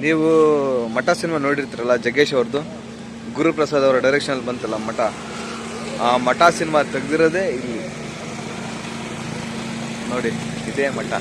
ನೀವು ಮಠ ಸಿನಿಮಾ ನೋಡಿರ್ತೀರಲ್ಲ, ಜಗ್ಗೇಶ್ ಅವ್ರದ್ದು ಗುರುಪ್ರಸಾದ್ ಅವರ ಡೈರೆಕ್ಷನಲ್ಲಿ ಬಂತಲ್ಲ ಮಠ. ಆ ಮಠ ಸಿನಿಮಾ ತೆಗೆದಿರೋದೇ ಇಲ್ಲಿ. ನೋಡಿ, ಇದೇ ಮಠ.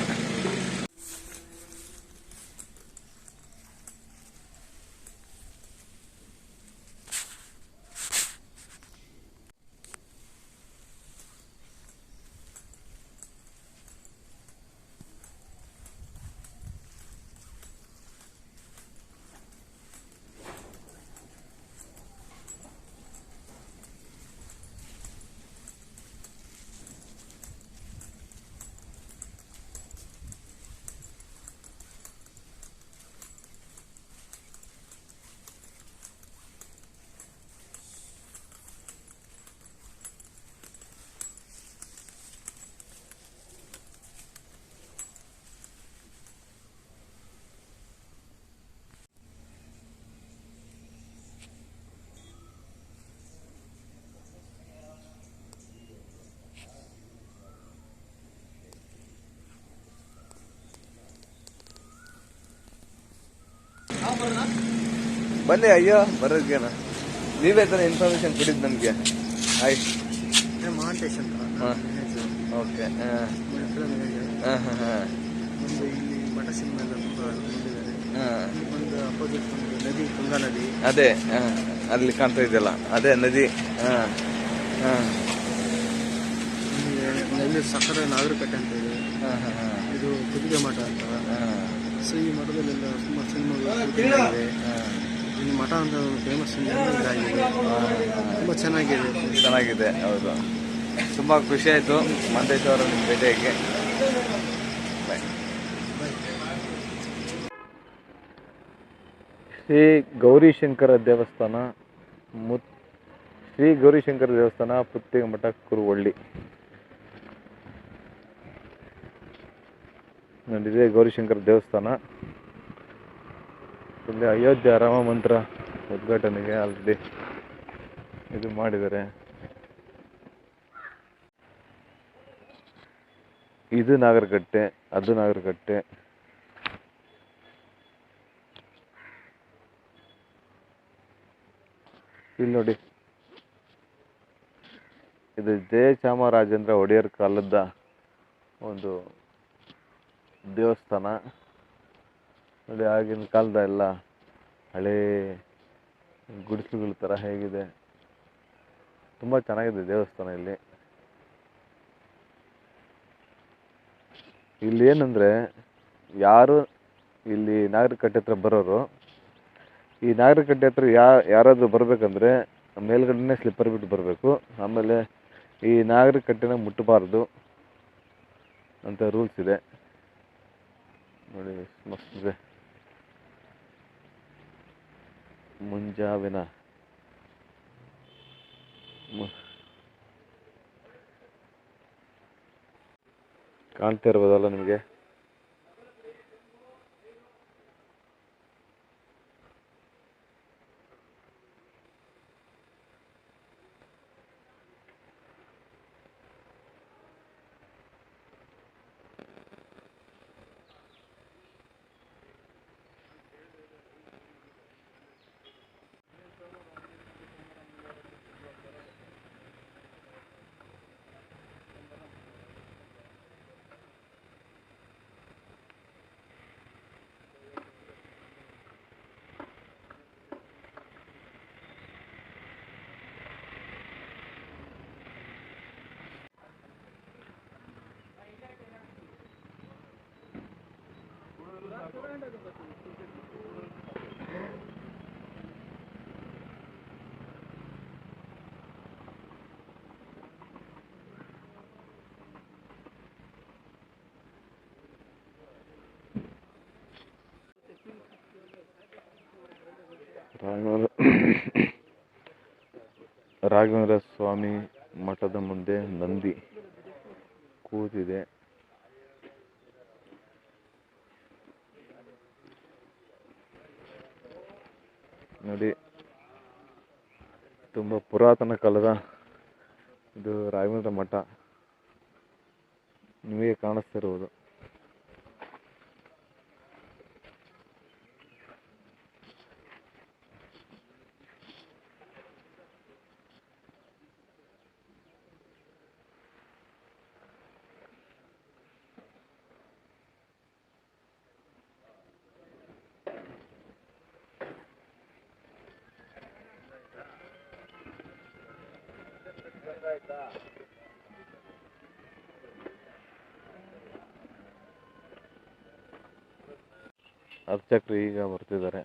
ಬನ್ನಿ ಅಯ್ಯೋ ಬರೋದ್ಗೇನ? ನೀವೇ ಥರ ಇನ್ಫಾರ್ಮೇಶನ್ ಕೊಟ್ಟಿದ್ದು ನಮ್ಗೆ. ಆಯ್ತು ಮಹಾಂತೇಶ್ ಅಂತ ಹಾಂ. ಓಕೆ ಹಾಂ. ಹಾಂ ಹಾಂ ಹಾಂ. ಒಂದು ಇಲ್ಲಿ ಮಠ ಸಿನಿಮಾ ಎಲ್ಲ ತುಂಬ ಅಪೋಸಿಟ್ ಒಂದು ನದಿ ತುಂಗಾ ನದಿ. ಅದೇ ಹಾಂ. ಅಲ್ಲಿ ಕಾಣ್ತಾ ಇದೆಯಲ್ಲ ಅದೇ ನದಿ ಹಾಂ ಹಾಂ. ಸಕ್ಕರೆ ನಾಗರಕಟ್ಟೆ ಅಂತ ಇದೆ. ಇದು ಕುದುಗೆ ಮಠ ಅಂತ. ಸೊ ಈ ಮಠದಲ್ಲೆಲ್ಲ ತುಂಬ ಸಿನಿಮಾಗಳು ಈ ಮಠ ಅಂತ ಒಂದು ಫೇಮಸ್ ಇದಾಗಿದೆ. ತುಂಬ ಚೆನ್ನಾಗಿದೆ. ಚೆನ್ನಾಗಿದೆ ಹೌದು. ತುಂಬ ಖುಷಿ ಆಯಿತು. ಮಂತೇಶ್ ಅವರ ನಿಮ್ಮ ಭೇಟಿಯಾಗಿ ಶ್ರೀ ಗೌರಿಶಂಕರ ದೇವಸ್ಥಾನ ಮುತ್ ಶ್ರೀ ಗೌರಿಶಂಕರ ದೇವಸ್ಥಾನ ಪುತ್ತಿಗೆ ಮಠ ಕುರುವಳ್ಳಿ. ನೋಡಿದೆ ಗೌರಿಶಂಕರ ದೇವಸ್ಥಾನ. ಇಲ್ಲಿ ಅಯೋಧ್ಯೆ ರಾಮ ಮಂತ್ರ ಉದ್ಘಾಟನೆಗೆ ಆಲ್ರೆಡಿ ಇದು ಮಾಡಿದ್ದಾರೆ. ಇದು ನಾಗರಕಟ್ಟೆ, ಅದು ನಾಗರಕಟ್ಟೆ. ಇಲ್ಲಿ ನೋಡಿ. ಇದು ಜಯಚಾಮರಾಜೇಂದ್ರ ಒಡೆಯರ್ ಕಾಲದ ಒಂದು ದೇವಸ್ಥಾನ. ನೋಡಿ ಆಗಿನ ಕಾಲದ ಎಲ್ಲ ಹಳೇ ಗುಡಿಸಲುಗಳ ಥರ ಹೇಗಿದೆ. ತುಂಬ ಚೆನ್ನಾಗಿದೆ ದೇವಸ್ಥಾನ ಇಲ್ಲಿ. ಇಲ್ಲಿ ಏನಂದರೆ ಯಾರು ಇಲ್ಲಿ ನಾಗರಕಟ್ಟೆ ಹತ್ರ ಬರೋರು, ಈ ನಾಗರಕಟ್ಟೆ ಹತ್ರ ಯಾ, ಯಾರಾದರೂ ಬರಬೇಕಂದ್ರೆ ಮೇಲ್ಗಡೆನೇ ಸ್ಲಿಪ್ಪರ್ ಬಿಟ್ಟು ಬರಬೇಕು. ಆಮೇಲೆ ಈ ನಾಗರಕಟ್ಟೆನ ಮುಟ್ಟಬಾರ್ದು ಅಂತ ರೂಲ್ಸ್ ಇದೆ. ನೋಡಿ ಮಸ್ತಿದೆ ಮುಂಜಾವಿನ ಕಾಣ್ತಾ ಇರ್ಬೋದಲ್ಲ ನಿಮಗೆ? ರಾಘವೇಂದ್ರ ಸ್ವಾಮಿ ಮಠದ ಮುಂದೆ ನಂದಿ ಕೂತಿದೆ. ನೋಡಿ. ತುಂಬ ಪುರಾತನ ಕಾಲದ ಇದು ರಾಘವೇಂದ್ರ ಮಠ. ನಿಮಗೆ ಕಾಣಿಸ್ತಿರುವುದು ಅರ್ಚಕರು ಈಗ ಬರ್ತಿದ್ದಾರೆ.